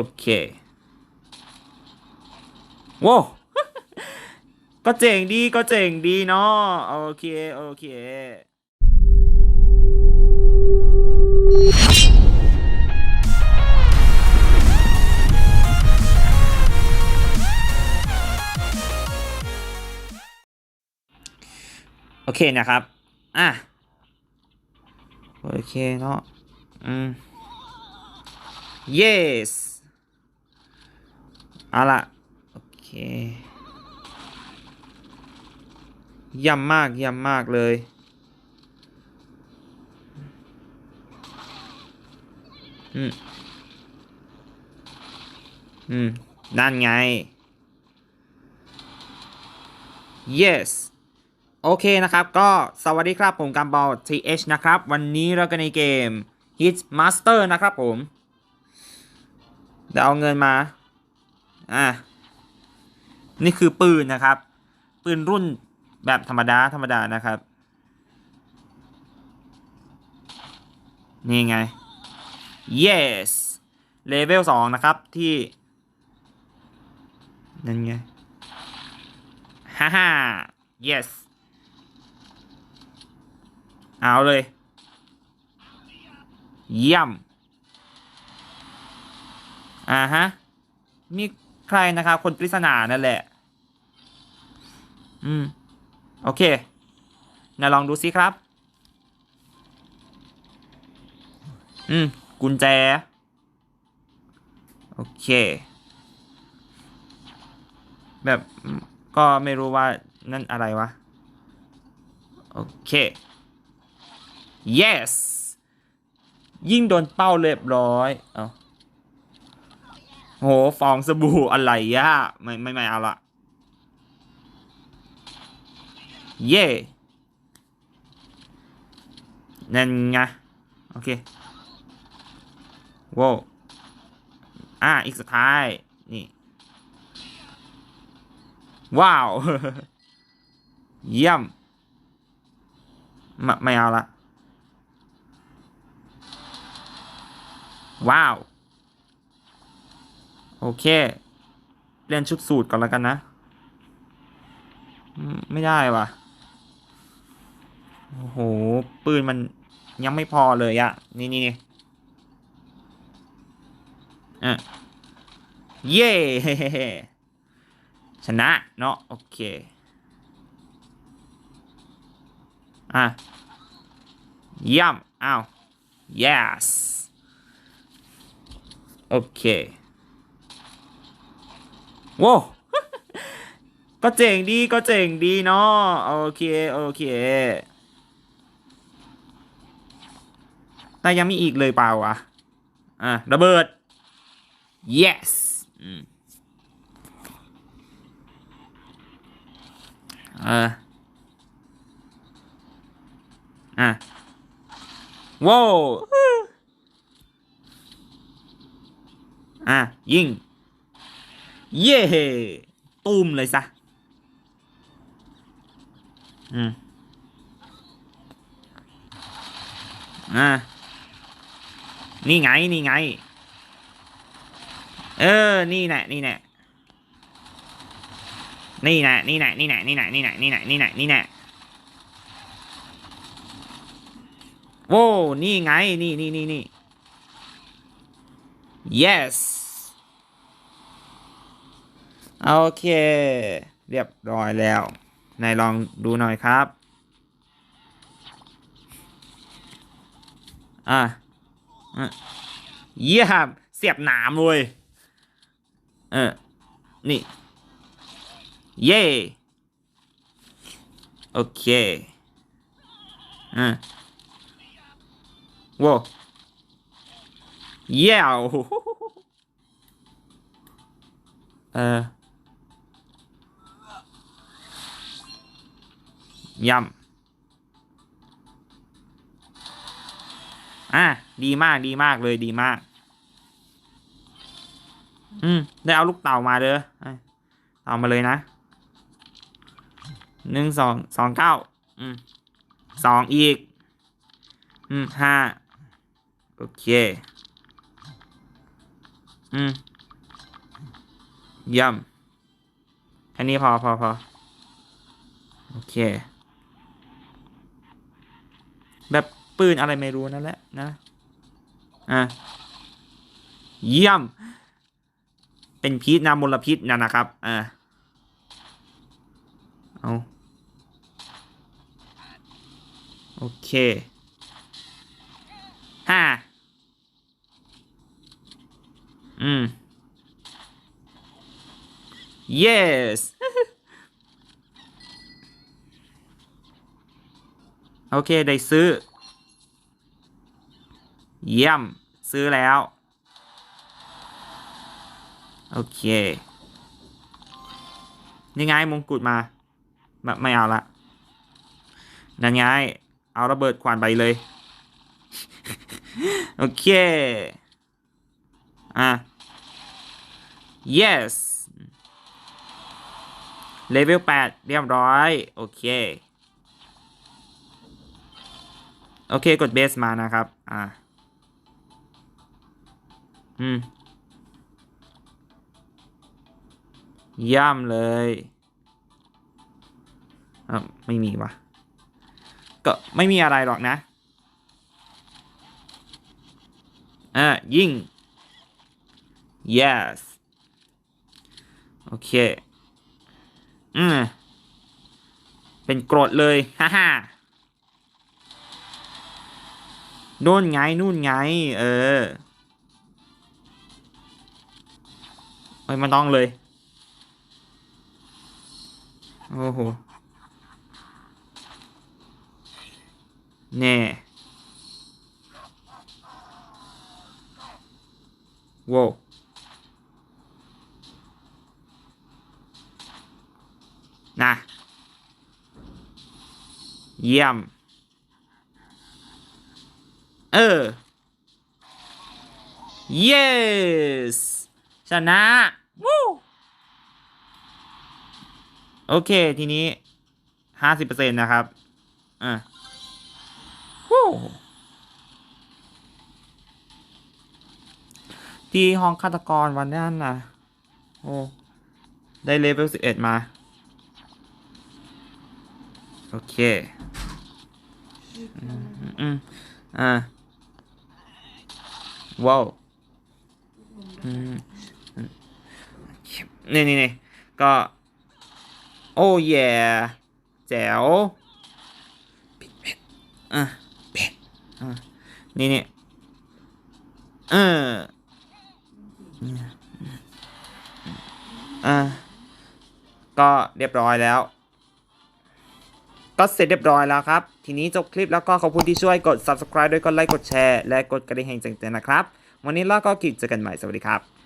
โอเคว้ก็เจ๋งดีก็เจ๋งดีเนาะโอเค โอเคโอเคนะครับ อะ โอเคเนาะ อืม yes เอาละโอเคย่ำมากย่ำมากเลย อืม อืม นั่นไง yes โอเคนะครับ ก็สวัสดีครับผมกัมบอล TH นะครับ วันนี้เรากันในเกม Hit Master นะครับผม เดี๋ยวเอาเงินมา อะนี่คือปืนนะครับ ปืนรุ่นแบบธรรมดาธรรมดานะครับ นี่ไง yes เลเวล2นะครับที่ นั่นไงฮ่าฮ่า yes เอาเลยเยี่ยมอ่าฮะมี ใครนะครับ คนปริศนานั่นแหละ อืม โอเคนะลองดูสิครับ อืม กุญแจ โอเค แบบก็ไม่รู้ว่านั่นอะไรวะ โอเค yes ยิ่งโดนเป้าเรียบร้อย เอา โหฟองสบู่อะไรยะไม่ไม่ไม่เอาละเย่นั่นไงโอเคว้าวอะอีกสุดท้ายนี่ ว้าว เยี่ยมไม่ไม่เอาละว้าว โอเค เล่นชุดสูตรก่อนแล้วกันนะ ไม่ได้ว่ะ โอ้โห ปืนมันยังไม่พอเลยอะนี่นี่นี่อะ เย้ชนะ เนาะโอเค อะเยี่ยมอ้าว yes โอเค โว้ก็เจ๋งดีก็เจ๋งดีเนาะโอเคโอเค แต่ยังมีอีกเลยเปล่าวะอะระเบิด yes อืมเอออะว้าวอะยิง เย่ตูมเลยซะ อืม อ่า นี่ไง นี่ไง เออ นี่แหละ นี่แหละ นี่แหละ นี่แหละ นี่แหละ นี่แหละ นี่แหละ นี่แหละ นี่แหละ นี่แหละโว้นี่ไง นี่นี่นี่นี่ yes โอเค เรียบร้อยแล้วนายลองดูหน่อยครับอะอะเยี่ยมเสียบหนามเลยเออ นี่ เย่โอเคอะว้าวเย้วเออ ยำอะดีมากดีมากเลยดีมาก อืม ได้เอาลูกเต่ามาเด้ออ่ามาเลยนะหนึ่งสองสองเก้าอืมสองอีก อืมห้าโอเค อืมยี่ยมแค่นี้พอพอพอโอเค แบบปืนอะไรไม่รู้นั่นแหละนะ อะ เยี่ยม เป็นพิษนะมลพิษนะนะครับ อ่าเอาโอเคห้าอืม yes โอเค ได้ซื้อ เยี่ยม ซื้อแล้ว โอเค นี่ไงมงกุฎมาไม่ไม่เอาละ นั่นไง เอาระเบิดควันไปเลย โอเค อะ yes เลเวล8เรียบร้อย โอเค โอเคกดเบสมานะครับ อะอืมย่ำเลยอะไม่มีวะก็ไม่มีอะไรหรอกนะอะยิง yes โอเค อืมเป็นกรดเลย ฮ่าฮ่า นู่นไงนู่นไง เออไม่มันต้องเลย โอ้โหแน่โว้วนะ เยี่ยม ออ yes ชนะวู้โอเค ทีนี้ห้าสิบเปอร์เซ็นต์นะครับ อะฮู้ที่ห้องฆาตกรวันนั้นนะโอ้ ได้เลเวลสิบเอ็ดมา โอเค อืมอืมอ่า ว้าวอืมอืมนี่นี่นี่ก็ โอ้เย่แจ๋วอะปิดอะนี่นี่เอออะก็เรียบร้อยแล้ว ก็เสร็จเรียบร้อยแล้วครับ ทีนี้จบคลิปแล้วก็ขอบคุณที่ช่วยกด subscribe ด้วยกดไลค์กดแชร์และกดกระดิ่งแห่งแจ้งเตือนนะครับ วันนี้เราก็กิจเจอกันใหม่สวัสดีครับ